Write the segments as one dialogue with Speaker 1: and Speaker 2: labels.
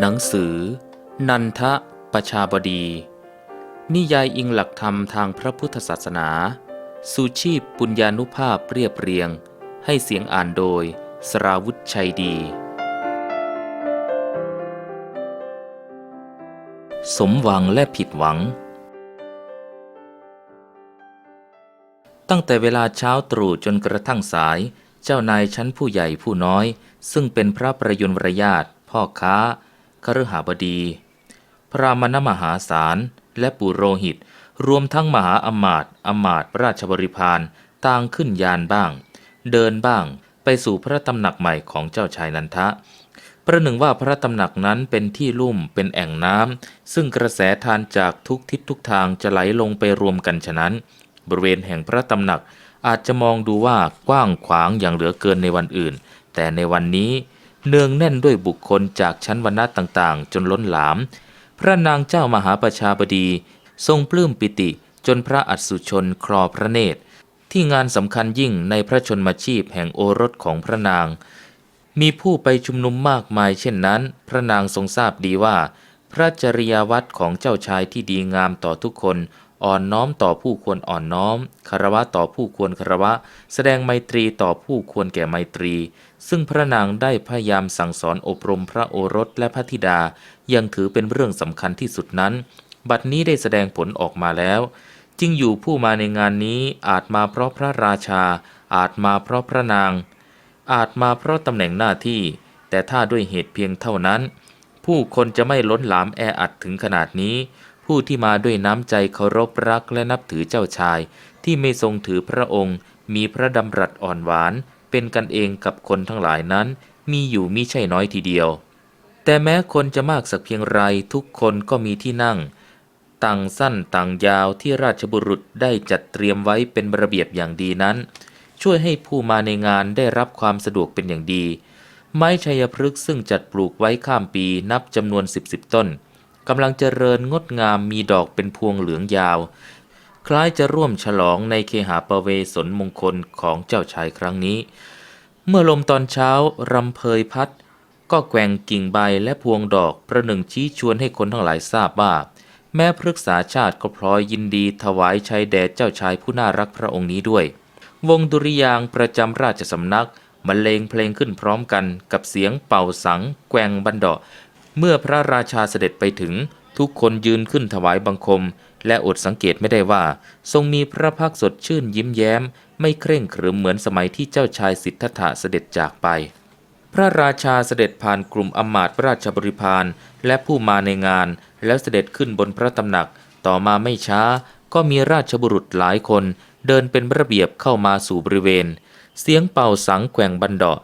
Speaker 1: หนังสือ นันทะประชาบดี นิยายอิงหลักธรรมทางพระพุทธศาสนาสุชีพปุญญานุภาพเรียบเรียง ให้เสียงอ่านโดย สราวุธชัยดี สมหวังและผิดหวัง ตั้งแต่เวลาเช้าตรู่จนกระทั่งสาย เจ้านายชั้นผู้ใหญ่ผู้น้อย ซึ่งเป็นพระประยุนวรญาตพ่อค้า คฤหาบดี พระมณมหาศาล และปุโรหิต รวมทั้งมหาอมาตย์อมาตย์ราชบริพารต่างขึ้นยานบ้าง เดินบ้างไปสู่พระตำหนักใหม่ของเจ้าชายนันทะ ประหนึ่งว่าพระตำหนักนั้นเป็นที่ลุ่มเป็นแอ่งน้ำซึ่งกระแสทานจากทุกทิศทุกทางจะไหลลงไปรวมกันฉะนั้น บริเวณแห่งพระตำหนักอาจจะมองดูว่ากว้างขวางอย่างเหลือเกินในวันอื่น แต่ในวันนี้ เนืองแน่นด้วยบุคคลจากชั้นวรรณะต่างๆ จนล้นหลาม พระนางเจ้ามหาประชาบดี ทรงปลื้มปิติจนพระอัศชนคลอพระเนตร ที่งานสำคัญยิ่งในพระชนมชีพแห่งโอรสของพระนาง มีผู้ไปชุมนุมมากมายเช่นนั้น พระนางทรงทราบดีว่า พระจริยวัตรของเจ้าชายที่ดีงามต่อทุกคนอ่อนน้อมต่อผู้ควรอ่อนน้อมคารวะต่อผู้ควรคารวะ แสดงไมตรีต่อผู้ควรแก่ไมตรี ซึ่งพระนางได้พยายามสั่งสอนอบรมพระโอรสและพระธิดา ยังถือเป็นเรื่องสำคัญที่สุดนั้น บัดนี้ได้แสดงผลออกมาแล้วจริงอยู่ผู้มาในงานนี้อาจมาเพราะพระราชา อาจมาเพราะพระนาง อาจมาเพราะตำแหน่งหน้าที่ แต่ถ้าด้วยเหตุเพียงเท่านั้น ผู้คนจะไม่ล้นหลามแออัดถึงขนาดนี้ ผู้ที่มาด้วยน้ำใจเคารพรักและนับถือเจ้าชาย ที่ไม่ทรงถือพระองค์ มีพระดำรัสอ่อนหวาน เป็นกันเองกับคนทั้งหลายนั้น มีอยู่มิใช่น้อยทีเดียว แต่แม้คนจะมากสักเพียงไรทุกคนก็มีที่นั่ง ต่างสั้นต่างยาวที่ราชบุรุษได้จัดเตรียมไว้เป็นระเบียบอย่างดีนั้น ช่วยให้ผู้มาในงานได้รับความสะดวกเป็นอย่างดี ไม้ชัยพฤกษ์ซึ่งจัดปลูกไว้ข้ามปีนับจำนวนสิบสิบต้นกำลังเจริญงดงามมีดอกเป็นพวงเหลืองยาว คล้ายจะร่วมฉลองในเคหาประเวสนมงคลของเจ้าชายครั้งนี้ เมื่อลมตอนเช้ารำเพยพัด ก็แกว่งกิ่งใบและพวงดอกประหนึ่งชี้ชวนให้คนทั้งหลายทราบว่า แม้พฤกษาชาติก็พลอยยินดีถวายชัยแด่เจ้าชายผู้น่ารักพระองค์นี้ด้วย วงดุริยางประจำราชสำนักบรรเลงเพลงขึ้นพร้อมกันกับเสียงเป่าสัง แกว่งบันดาเมื่อพระราชาเสด็จไปถึงทุกคนยืนขึ้นถวายบังคม และอดสังเกตไม่ได้ว่า ทรงมีพระพักสดชื่นยิ้มแย้ม ไม่เคร่งขรึมเหมือนสมัยที่เจ้าชายสิทธัตถะเสด็จจากไป พระราชาเสด็จผ่านกลุ่มอำมาตย์ราชบริพารและผู้มาในงาน แล้วเสด็จขึ้นบนพระตำหนัก ต่อมาไม่ช้า ก็มีราชบุรุษหลายคน เดินเป็นระเบียบเข้ามาสู่บริเวณ เสียงเป่าสังแกว่งบันดาะ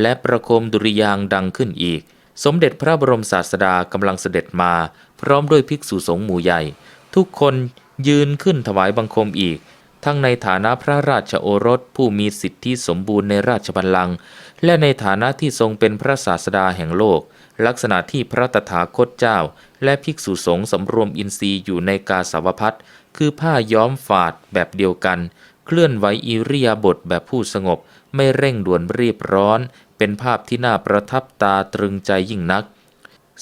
Speaker 1: และประโคมดุริยางดังขึ้นอีก สมเด็จพระบรมศาสดากำลังเสด็จมา พร้อมด้วยภิกษุสงฆ์หมู่ใหญ่ ทุกคนยืนขึ้นถวายบังคมอีก ทั้งในฐานะพระราชโอรสผู้มีสิทธิสมบูรณ์ในราชบัลลังก์และในฐานะที่ทรงเป็นพระศาสดาแห่งโลก ลักษณะที่พระตถาคตเจ้า และภิกษุสงฆ์สำรวมอินทรีย์อยู่ในกาสาวพัดคือผ้าย้อมฝาดแบบเดียวกัน เคลื่อนไหวอิริยาบถแบบผู้สงบ ไม่เร่งด่วนรีบร้อน เป็นภาพที่น่าประทับตาตรึงใจยิ่งนัก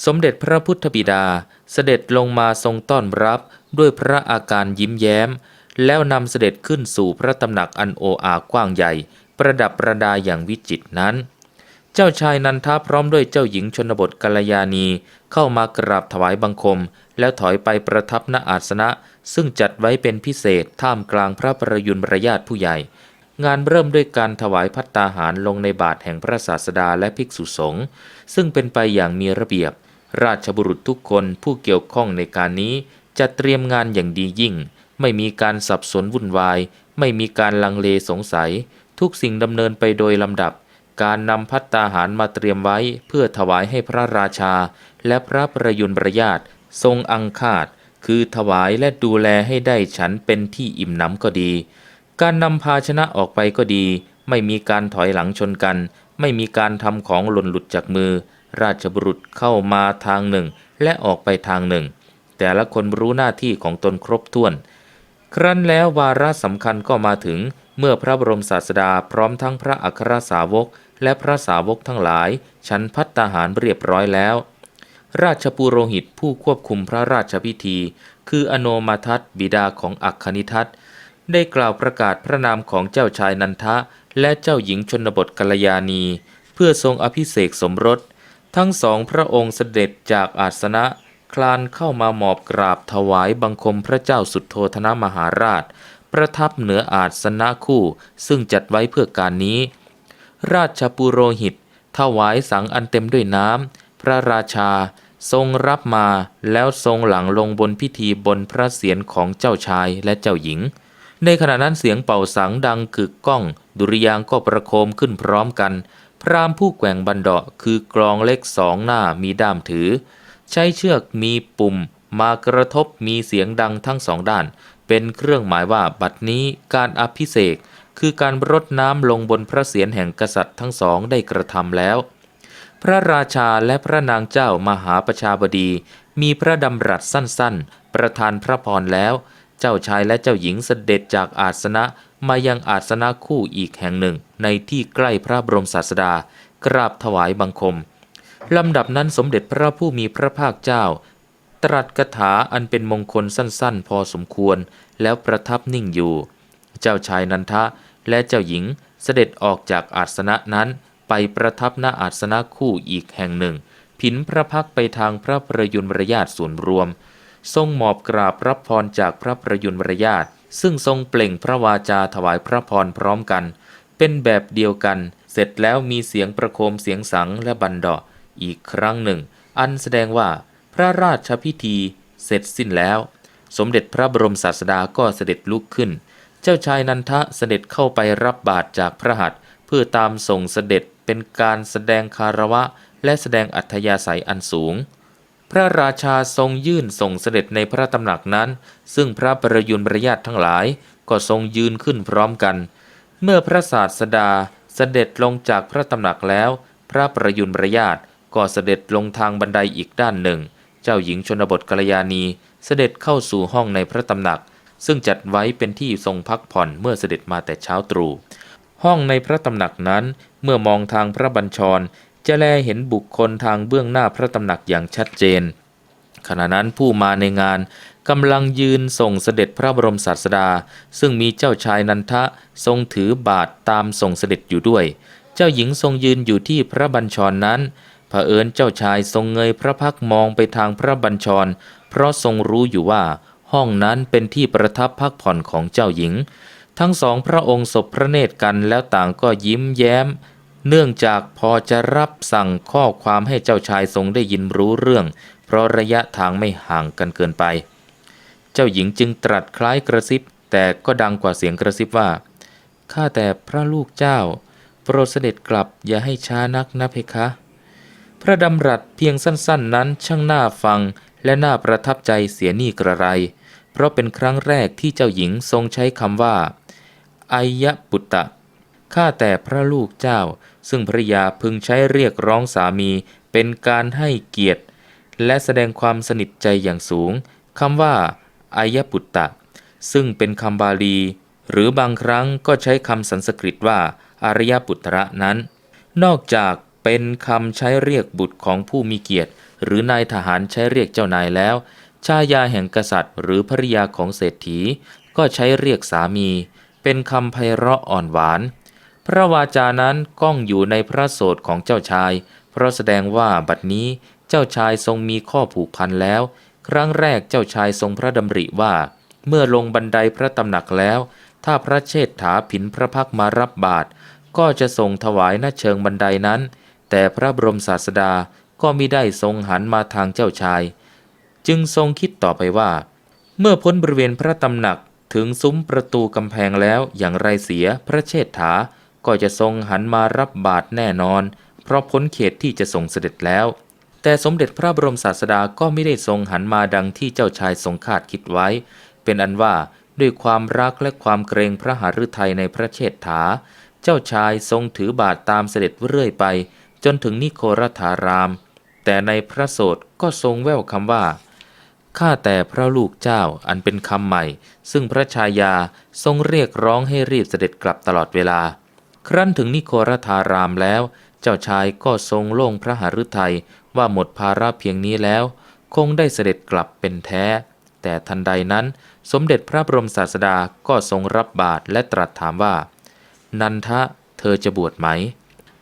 Speaker 1: สมเด็จพระพุทธบิดาเสด็จลงมาทรงต้อนรับ ด้วยพระอาการยิ้มแย้ม แล้วนำเสด็จขึ้นสู่พระตำหนักอันโออากว้างใหญ่ ประดับประดาอย่างวิจิตรนั้น เจ้าชายนันทาพร้อมด้วยเจ้าหญิงชนบทกัลยาณี เข้ามากราบถวายบังคม แล้วถอยไปประทับณอาสนะ ซึ่งจัดไว้เป็นพิเศษท่ามกลางพระประยุนประญาติผู้ใหญ่ งานเริ่มด้วยการถวายพัตตาหารลงในบาทแห่งพระศาสดาและภิกษุสงฆ์ซึ่งเป็นไปอย่างมีระเบียบราชบุรุษทุกคนผู้เกี่ยวข้องในการนี้ จะเตรียมงานอย่างดียิ่ง ไม่มีการสับสนวุ่นวาย ไม่มีการลังเลสงสัย ทุกสิ่งดำเนินไปโดยลำดับ การนำพัตตาหารมาเตรียมไว้เพื่อถวายให้พระราชา และพระประยุนประญาตทรงอังคาดคือถวายและดูแลให้ได้ฉันเป็นที่อิ่มหน้ำก็ดี การนำภาชนะออกไปก็ดี ไม่มีการถอยหลังชนกัน ไม่มีการทำของหล่นหลุดจากมือ ราชบุรุษเข้ามาทางหนึ่ง และออกไปทางหนึ่ง แต่ละคนรู้หน้าที่ของตนครบถ้วน ครั้นแล้ววาระสำคัญก็มาถึงเมื่อพระบรมศาสดาพร้อมทั้งพระอัครสาวก และพระสาวกทั้งหลายฉันพัตตาหารเรียบร้อยแล้ว ราชปุโรหิตผู้ควบคุมพระราชพิธี คืออโนมาทัตบิดาของอัคคณิทัตได้กล่าวประกาศพระนามของเจ้าชายนันทะ และเจ้าหญิงชนบทกัลยาณี เพื่อทรงอภิเษกสมรส ทั้งสองพระองค์เสด็จจากอาสนะ คลานเข้ามาหมอบกราบถวายบังคมพระเจ้าสุดโทธนะมหาราช ประทับเหนืออาสนะคู่ซึ่งจัดไว้เพื่อการนี้ ราชปุโรหิต ถวายสังอันเต็มด้วยน้ำพระราชาทรงรับมาแล้วทรงหลังลงบนพิธีบนพระเศียรของเจ้าชายและเจ้าหญิง ในขณะนั้นเสียงเป่าสังดังกึกก้อง ดุริยางก็ประโคมขึ้นพร้อมกัน พรามผู้แกว่งบันเดาะคือกลองเล็กสองหน้ามีด้ามถือ ใช้เชือกมีปุ่มมากระทบมีเสียงดังทั้งสองด้าน เป็นเครื่องหมายว่าบัดนี้การอภิเษกคือการรดน้ำลงบนพระเศียรแห่งกษัตริย์ทั้งสองได้กระทำแล้ว พระราชาและพระนางเจ้ามหาประชาบดี มีพระดำรัสสั้นๆ ประทานพระพรแล้ว เจ้าชายและเจ้าหญิงเสด็จจากอาสนะมายังอาสนะคู่อีกแห่งหนึ่ง ในที่ใกล้พระบรมศาสดากราบถวายบังคม ลำดับนั้นสมเด็จพระผู้มีพระภาคเจ้า ตรัสคาถาอันเป็นมงคลสั้นๆ พอสมควรแล้วประทับนิ่งอยู่ เจ้าชายนันทะและเจ้าหญิงเสด็จออกจากอาสนะนั้นไปประทับณอาสนะคู่อีกแห่งหนึ่ง ผินพระพักไปทางพระประยุรมรยาทส่วนรวม ทรงหมอบกราบรับพรจากพระประยุรมรยาทซึ่งทรงเปล่งพระวาจาถวายพระพรพร้อมกัน เป็นแบบเดียวกัน เสร็จแล้วมีเสียงประโคมเสียงสังและบันดา อีกครั้งหนึ่ง อันแสดงว่าพระราชพิธีเสร็จสิ้นแล้ว สมเด็จพระบรมศาสดาก็เสด็จลุกขึ้น เจ้าชายนันทะเสด็จเข้าไปรับบาตรจากพระหัตถ์เพื่อตามส่งเสด็จเป็นการแสดงคารวะ และแสดงอัธยาศัยอันสูง พระราชาทรงยื่นส่งเสด็จในพระตำหนักนั้น ซึ่งพระประยุรมรยาททั้งหลายก็ทรงยืนขึ้นพร้อมกัน เมื่อพระศาสดาเสด็จลงจากพระตำหนักแล้ว พระประยุรมรยาท ก็เสด็จลงทางบันไดอีกด้านหนึ่ง เจ้าหญิงชนบทกัลยาณีเสด็จเข้าสู่ห้องในพระตำหนัก ซึ่งจัดไว้เป็นที่ทรงพักผ่อนเมื่อเสด็จมาแต่เช้าตรู่ห้องในพระตำหนักนั้นเมื่อมองทางพระบัญชร จะแลเห็นบุคคลทางเบื้องหน้าพระตำหนักอย่างชัดเจน ขณะนั้นผู้มาในงานกำลังยืนส่งเสด็จพระบรมศาสดา ซึ่งมีเจ้าชายนันทะทรงถือบาทตามส่งเสด็จอยู่ด้วย เจ้าหญิงทรงยืนอยู่ที่พระบัญชรนั้น เผอิญเจ้าชายทรงเงยพระพักมองไปทางพระบัญชร เพราะทรงรู้อยู่ว่า ห้องนั้นเป็นที่ประทับพักผ่อนของเจ้าหญิง ทั้งสองพระองค์สบพระเนตรกันแล้วต่างก็ยิ้มแย้ม เนื่องจากพอจะรับสั่งข้อความให้เจ้าชายทรงได้ยินรู้เรื่อง เพราะระยะทางไม่ห่างกันเกินไป เจ้าหญิงจึงตรัสคล้ายกระซิบ แต่ก็ดังกว่าเสียงกระซิบว่าข้าแต่พระลูกเจ้า โปรดเสด็จกลับอย่าให้ช้านักนะเพคะ ระดำรัสเพียงสั้นๆ นั้นช่างน่าฟังและน่าประทับใจเสียนี่กระไร เพราะเป็นครั้งแรกที่เจ้าหญิงทรงใช้คำว่าไอยะปุตตะ ข้าแต่พระลูกเจ้า ซึ่งภรรยาพึงใช้เรียกร้องสามีเป็นการให้เกียรติ และแสดงความสนิทใจอย่างสูงคำว่าอายะปุตตะ ซึ่งเป็นคำบาลี หรือบางครั้งก็ใช้คำสันสกฤตว่าอารยปุตระนั้น นอกจาก เป็นคำใช้เรียกบุตรของผู้มีเกียรติ หรือนายทหารใช้เรียกเจ้านายแล้ว ชายาแห่งกษัตริย์ หรือภริยาของเศรษฐี ก็ใช้เรียกสามี เป็นคำไพเราะอ่อนหวาน พระวาจานั้นก้องอยู่ในพระโสดของเจ้าชาย เพราะแสดงว่าบัดนี้เจ้าชายทรงมีข้อผูกพันแล้ว ครั้งแรกเจ้าชายทรงพระดำริว่า เมื่อลงบันไดพระตำหนักแล้ว ถ้าพระเชษฐาผินพระพักมารับบาตรก็จะทรงถวายหน้าเชิงบันไดนั้น แต่พระบรมศาสดาก็มิได้ทรงหันมาทางเจ้าชาย จึงทรงคิดต่อไปว่า เมื่อพ้นบริเวณพระตำหนักถึงซุ้มประตูกำแพงแล้วอย่างไรเสียพระเชษฐาก็จะทรงหันมารับบาตรแน่นอน เพราะพ้นเขตที่จะทรงเสด็จแล้ว แต่สมเด็จพระบรมศาสดาก็ไม่ได้ทรงหันมาดังที่เจ้าชายทรงคาดคิดไว้ เป็นอันว่าด้วยความรักและความเกรงพระหฤทัยในพระเชษฐา เจ้าชายทรงถือบาทตามเสด็จเรื่อยไป จนถึงนิโครธาราม แต่ในพระโสดก็ทรงแว่วคำว่า ข้าแต่พระลูกเจ้าอันเป็นคำใหม่ ซึ่งพระชายาทรงเรียกร้องให้รีบเสด็จกลับตลอดเวลา ครั้นถึงนิโครธารามแล้ว เจ้าชายก็ทรงโล่งพระหฤทัยว่าหมดภาระเพียงนี้แล้ว คงได้เสด็จกลับเป็นแท้ แต่ทันใดนั้น สมเด็จพระบรมศาสดาก็ทรงรับบาตรและตรัสถามว่า นันทะเธอจะบวชไหม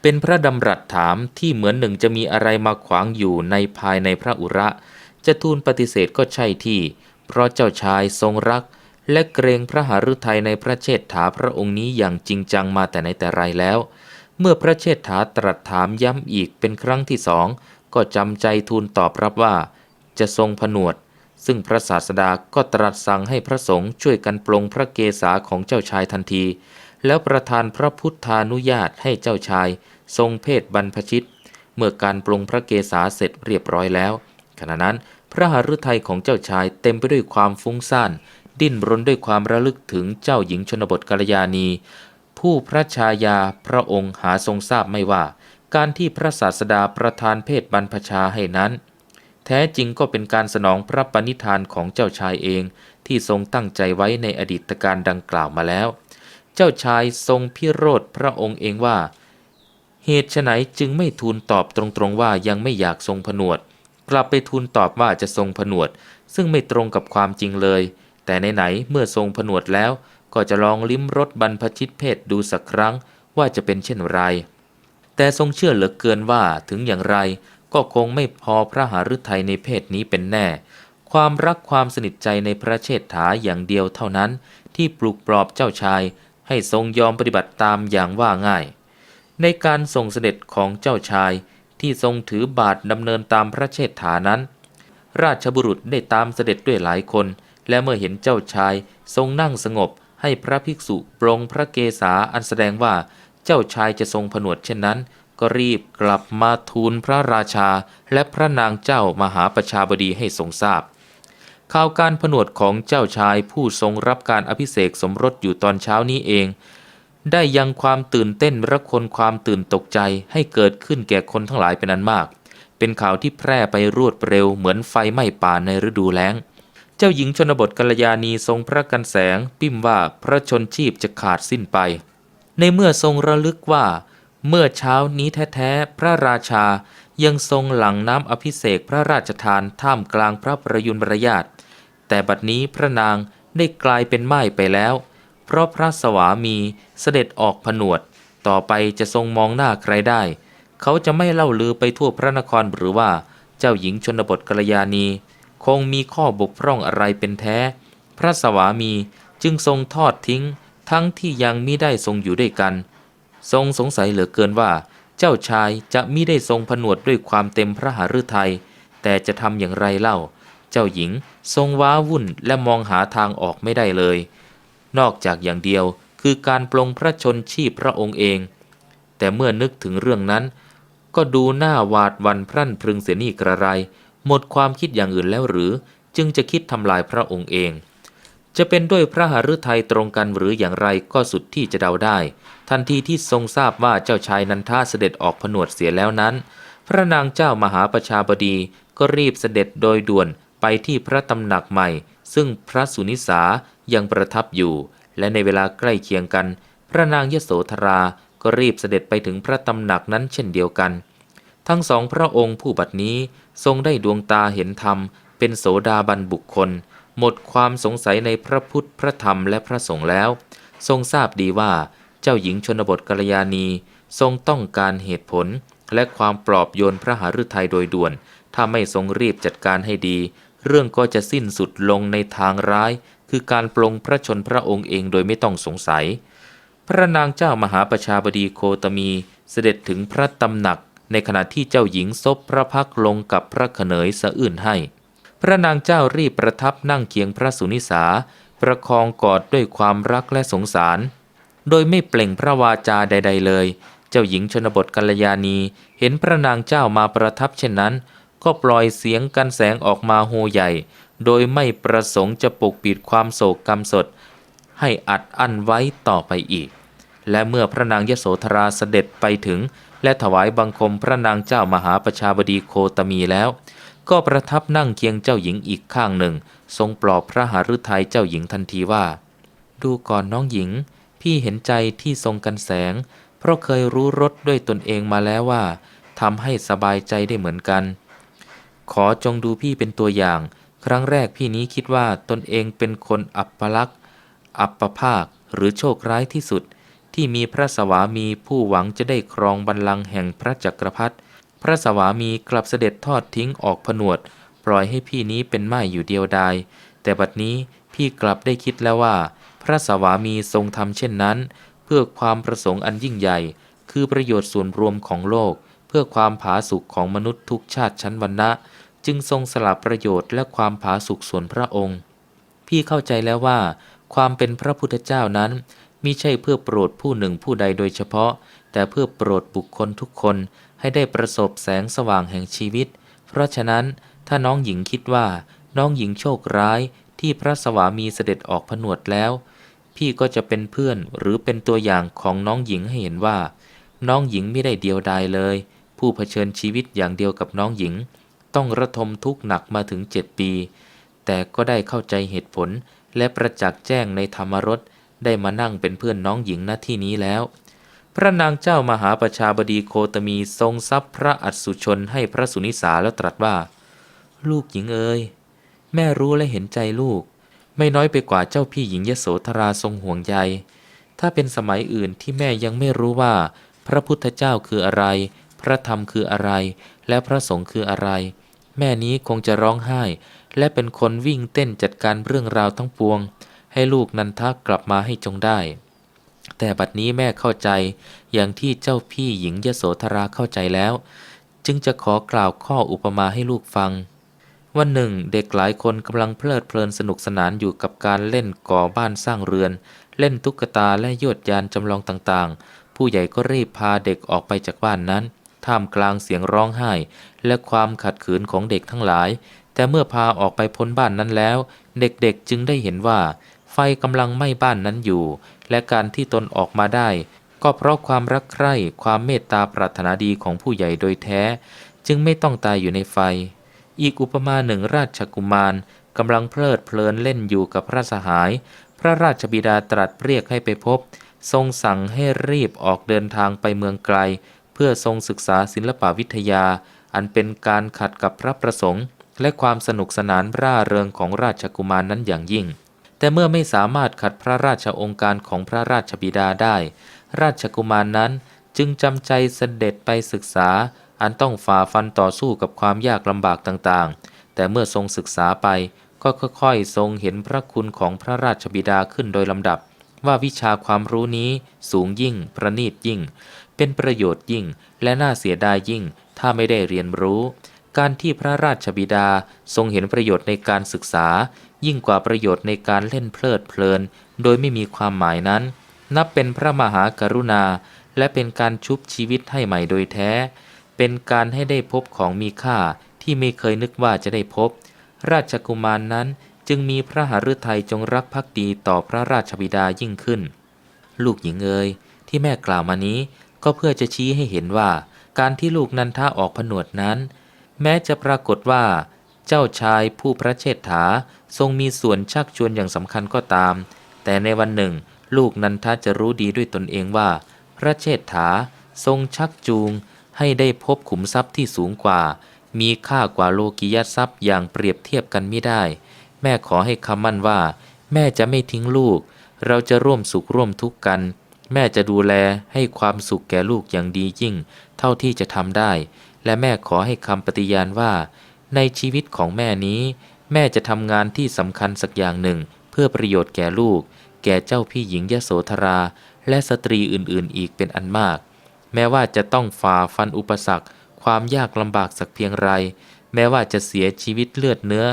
Speaker 1: เป็นพระดำรัสถามที่เหมือนหนึ่งจะมีอะไรมาขวางอยู่ในภายในพระอุระ จะทูลปฏิเสธก็ใช่ที่ เพราะเจ้าชายทรงรัก และเกรงพระหฤทัยในพระเชษฐาพระองค์นี้อย่างจริงจังมาแต่ไหนแต่ไรแล้ว เมื่อพระเชษฐาตรัสถามย้ำอีกเป็นครั้งที่สองก็จำใจทูลตอบรับว่า จะทรงผนวด ซึ่งพระศาสดาก็ตรัสสั่งให้พระสงฆ์ช่วยกันปลงพระเกศาของเจ้าชายทันที แล้วประทานพระพุทธานุญาตให้เจ้าชาย ทรงเพศบรรพชิต เมื่อการปลงพระเกศาเสร็จเรียบร้อยแล้ว ขณะนั้นพระหฤทัยของเจ้าชายเต็มไปด้วยความฟุ้งซ่าน ดิ้นรนด้วยความระลึกถึงเจ้าหญิงชนบทกัลยาณีผู้พระชายาพระองค์หาทรงทราบไม่ว่า การที่พระศาสดาประทานเพศบรรพชาให้นั้น แท้จริงก็เป็นการสนองพระปณิธานของเจ้าชายเอง ที่ทรงตั้งใจไว้ในอดีตการดังกล่าวมาแล้ว เจ้าชายทรงพิโรธพระองค์เองว่า เหตุไฉนจึงไม่ทูลตอบตรงๆว่ายังไม่อยากทรงผนวด กลับไปทูลตอบว่าจะทรงผนวด ซึ่งไม่ตรงกับความจริงเลย แต่ไหนๆเมื่อทรงผนวดแล้ว ก็จะลองลิ้มรสบรรพชิตเพศดูสักครั้งว่าจะเป็นเช่นไร แต่ทรงเชื่อเหลือเกินว่าถึงอย่างไรก็คงไม่พอพระหฤทัยในเพศนี้เป็นแน่ ความรักความสนิทใจในพระเชษฐาอย่างเดียวเท่านั้น ที่ปลุกปลอบเจ้าชาย ให้ทรงยอมปฏิบัติตามอย่างว่าง่าย ในการทรงเสด็จของเจ้าชายที่ทรงถือบาทดำเนินตามพระเชษฐานั้น ราชบุรุษได้ตามเสด็จด้วยหลายคน และเมื่อเห็นเจ้าชายทรงนั่งสงบ ให้พระภิกษุปรงพระเกศาอันแสดงว่าเจ้าชายจะทรงผนวดเช่นนั้น ก็รีบกลับมาทูลพระราชาและพระนางเจ้ามหาประชาบดีให้ทรงทราบ ข่าวการผนวดของเจ้าชายผู้ทรงรับการอภิเษกสมรสอยู่ตอนเช้านี้เอง ได้ยังความตื่นเต้นระคนความตื่นตกใจให้เกิดขึ้นแก่คนทั้งหลายเป็นอันมาก เป็นข่าวที่แพร่ไปรวดเร็วเหมือนไฟไหม้ป่าในฤดูแล้ง เจ้าหญิงชนบทกัลยาณีทรงพระกันแสง ปิ้มว่าพระชนชีพจะขาดสิ้นไป ในเมื่อทรงระลึกว่า เมื่อเช้านี้แท้ๆพระราชายังทรงหลังน้ำอภิเษกพระราชทานท่ามกลางพระประยุนบรยาต แต่บัดนี้พระนางได้กลายเป็นไม้ไปแล้ว เพราะพระสวามีเสด็จออกผนวด ต่อไปจะทรงมองหน้าใครได้ เขาจะไม่เล่าลือไปทั่วพระนครหรือว่าเจ้าหญิงชนบทกัลยาณี คงมีข้อบกพร่องอะไรเป็นแท้ พระสวามีจึงทรงทอดทิ้ง ทั้งที่ยังมิได้ทรงอยู่ด้วยกัน ทรงสงสัยเหลือเกินว่า เจ้าชายจะมิได้ทรงผนวดด้วยความเต็มพระหฤทัยแต่จะทำอย่างไรเล่า เจ้าหญิงทรงว้าวุ่นและมองหาทางออกไม่ได้เลย นอกจากอย่างเดียวคือการปลงพระชนชีพพระองค์เอง แต่เมื่อนึกถึงเรื่องนั้น ก็ดูหน้าหวาดวันพรั่นพรึงเสียนี่กระไร หมดความคิดอย่างอื่นแล้วหรือ จึงจะคิดทำลายพระองค์เอง จะเป็นด้วยพระหฤทัยตรงกันหรืออย่างไรก็สุดที่จะเดาได้ ทันทีที่ทรงทราบว่าเจ้าชายนันทาเสด็จออกผนวดเสียแล้วนั้น พระนางเจ้ามหาประชาบดีก็รีบเสด็จโดยด่วน ไปที่พระตำหนักใหม่ ซึ่งพระสุนิสายังประทับอยู่ และในเวลาใกล้เคียงกัน พระนางยโสธราก็รีบเสด็จไปถึงพระตำหนักนั้นเช่นเดียวกัน ทั้งสองพระองค์ผู้บัดนี้ทรงได้ดวงตาเห็นธรรม เป็นโสดาบันบุคคล หมดความสงสัยในพระพุทธพระธรรมและพระสงฆ์แล้ว ทรงทราบดีว่าเจ้าหญิงชนบทกัลยาณีทรงต้องการเหตุผลและความปลอบโยนพระหฤทัยโดยด่วน ถ้าไม่ทรงรีบจัดการให้ดี เรื่องก็จะสิ้นสุดลงในทางร้าย คือการปลงพระชนพระองค์เองโดยไม่ต้องสงสัย พระนางเจ้ามหาประชาบดีโคตมีเสด็จถึงพระตำหนัก ในขณะที่เจ้าหญิงซบพระพักลงกับพระเขนยสะอื้นให้ พระนางเจ้ารีบประทับนั่งเคียงพระสุนิสา ประคองกอดด้วยความรักและสงสาร โดยไม่เปล่งพระวาจาใด ๆ เลย เจ้าหญิงชนบทกัลยาณี เห็นพระนางเจ้ามาประทับเช่นนั้น ก็ปล่อยเสียงกันแสงออกมาโฮใหญ่ โดยไม่ประสงค์จะปกปิดความโศกกรรมสด ให้อัดอั้นไว้ต่อไปอีก และเมื่อพระนางยโสธราเสด็จไปถึง และถวายบังคมพระนางเจ้ามหาประชาบดีโคตมีแล้ว ก็ประทับนั่งเคียงเจ้าหญิงอีกข้างหนึ่ง ทรงปลอบพระหฤทัยเจ้าหญิงทันทีว่า ดูก่อนน้องหญิง พี่เห็นใจที่ทรงกันแสง เพราะเคยรู้รสด้วยตนเองมาแล้วว่าทำให้สบายใจได้เหมือนกัน ขอจงดูพี่เป็นตัวอย่าง ครั้งแรกพี่นี้คิดว่าตนเองเป็นคนอับปลักษณ์อับประภาค หรือโชคร้ายที่สุด ที่มีพระสวามีผู้หวังจะได้ครองบัลลังก์แห่งพระจักรพรรดิพระสวามีกลับเสด็จทอดทิ้งออกผนวด ปล่อยให้พี่นี้เป็นไม้อยู่เดียวดาย แต่บัดนี้พี่กลับได้คิดแล้วว่า พระสวามีทรงทำเช่นนั้น เพื่อความประสงค์อันยิ่งใหญ่ คือประโยชน์ส่วนรวมของโลก เพื่อความผาสุกของมนุษย์ทุกชาติชั้นวรรณะ จึงทรงสละประโยชน์และความผาสุกส่วนพระองค์ พี่เข้าใจแล้วว่า ความเป็นพระพุทธเจ้านั้นมิใช่เพื่อโปรดผู้หนึ่งผู้ใดโดยเฉพาะ แต่เพื่อโปรดบุคคลทุกคนให้ได้ประสบแสงสว่างแห่งชีวิต เพราะฉะนั้นถ้าน้องหญิงคิดว่า น้องหญิงโชคร้ายที่พระสวามีเสด็จออกผนวดแล้ว พี่ก็จะเป็นเพื่อนหรือเป็นตัวอย่างของน้องหญิงให้เห็นว่า น้องหญิงไม่ได้เดียวดายเลย ผู้เผชิญชีวิตอย่างเดียวกับน้องหญิง ต้องระทมทุกข์หนักมาถึงเจ็ดปี แต่ก็ได้เข้าใจเหตุผลและประจักษ์แจ้งในธรรมรสได้มานั่งเป็นเพื่อนน้องหญิงณที่นี้แล้ว พระนางเจ้ามหาประชาบดีโคตมีทรงทรัพย์พระอัศุชนให้พระสุนิสาแล้วตรัสว่า ลูกหญิงเอ๋ยแม่รู้และเห็นใจลูก ไม่น้อยไปกว่าเจ้าพี่หญิงยโสธราทรงห่วงใย ถ้าเป็นสมัยอื่นที่แม่ยังไม่รู้ว่า พระพุทธเจ้าคืออะไร พระธรรมคืออะไร และพระสงฆ์คืออะไร แม่นี้คงจะร้องไห้ และเป็นคนวิ่งเต้นจัดการเรื่องราวทั้งปวง ให้ลูกนันทากกลับมาให้จงได้ แต่บัดนี้แม่เข้าใจอย่างที่เจ้าพี่หญิงยโสธราเข้าใจแล้ว จึงจะขอกล่าวข้ออุปมาให้ลูกฟัง วันหนึ่งเด็กหลายคนกำลังเพลิดเพลินสนุกสนานอยู่กับการเล่นก่อบ้านสร้างเรือน เล่นตุ๊กตาและยวดยานจำลองต่างๆ ผู้ใหญ่ก็รีบพาเด็กออกไปจากบ้านนั้น ท่ามกลางเสียงร้องไห้ และความขัดขืนของเด็กทั้งหลาย แต่เมื่อพาออกไปพ้นบ้านนั้นแล้ว เด็กๆจึงได้เห็นว่า ไฟกำลังไหม้บ้านนั้นอยู่ และการที่ตนออกมาได้ ก็เพราะความรักใคร่ความเมตตาปรารถนาดีของผู้ใหญ่โดยแท้ จึงไม่ต้องตายอยู่ในไฟ อีกอุปมาหนึ่งราชกุมารกำลังเพลิดเพลินเล่นอยู่กับพระสหาย พระราชบิดาตรัสเรียกให้ไปพบ ทรงสั่งให้รีบออกเดินทางไปเมืองไกล เพื่อทรงศึกษาศิลปวิทยา อันเป็นการขัดกับพระประสงค์ และความสนุกสนานร่าเริงของราชกุมารนั้นอย่างยิ่ง แต่เมื่อไม่สามารถขัดพระราชองค์การของพระราชบิดาได้ ราชกุมารนั้นจึงจำใจเสด็จไปศึกษา อันต้องฝ่าฟันต่อสู้กับความยากลำบากต่างๆ แต่เมื่อทรงศึกษาไปก็ค่อยๆ ทรงเห็นพระคุณของพระราชบิดาขึ้นโดยลำดับ ว่าวิชาความรู้นี้สูงยิ่งประณีตยิ่ง เป็นประโยชน์ยิ่งและน่าเสียดายยิ่ง ถ้าไม่ได้เรียนรู้ การที่พระราชบิดาทรงเห็นประโยชน์ในการศึกษา ยิ่งกว่าประโยชน์ในการเล่นเพลิดเพลิน โดยไม่มีความหมายนั้น นับเป็นพระมหากรุณา และเป็นการชุบชีวิตให้ใหม่โดยแท้ เป็นการให้ได้พบของมีค่าที่ไม่เคยนึกว่าจะได้พบ ราชกุมารนนั้นจึงมีพระหฤทัยจงรักภักดีต่อพระราชบิดายิ่งขึ้น ลูกหญิงเอ๋ยที่แม่กล่าวมานี้ ก็เพื่อจะชี้ให้เห็นว่า การที่ลูกนันทาออกผนวดนั้น แม้จะปรากฏว่า เจ้าชายผู้พระเชษฐาทรงมีส่วนชักชวนอย่างสำคัญก็ตาม แต่ในวันหนึ่ง ลูกนันทาจะรู้ดีด้วยตนเองว่า พระเชษฐาทรงชักจูง ให้ได้พบขุมทรัพย์ที่สูงกว่า มีค่ากว่าโลกิยทรัพย์อย่างเปรียบเทียบกันไม่ได้ แม่ขอให้คำมั่นว่า แม่จะไม่ทิ้งลูก เราจะร่วมสุขร่วมทุกข์กัน แม่จะดูแลให้ความสุขแก่ลูกอย่างดียิ่ง เท่าที่จะทำได้ และแม่ขอให้คำปฏิญาณว่า ในชีวิตของแม่นี้ แม่จะทำงานที่สำคัญสักอย่างหนึ่ง เพื่อประโยชน์แก่ลูก แก่เจ้าพี่หญิงยโสธรา และสตรีอื่นๆ อีกเป็นอันมาก แม้ว่าจะต้องฝ่าฟันอุปสรรค ความยากลำบากสักเพียงไร แม้ว่าจะเสียชีวิตเลือดเนื้อ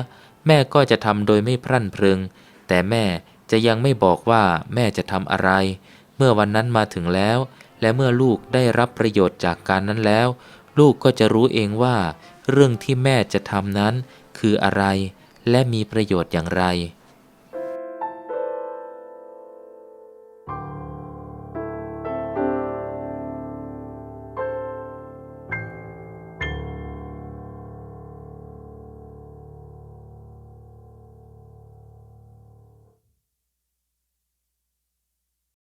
Speaker 1: แม่ก็จะทำโดยไม่พรั่นพรึง แต่แม่จะยังไม่บอกว่าแม่จะทำอะไร มื่อวันนั้นมาถึงแล้ว และเมื่อลูกได้รับประโยชน์จากการนั้นแล้ว ลูกก็จะรู้เองว่า เรื่องที่แม่จะทำนั้น คืออะไร และมีประโยชน์อย่างไร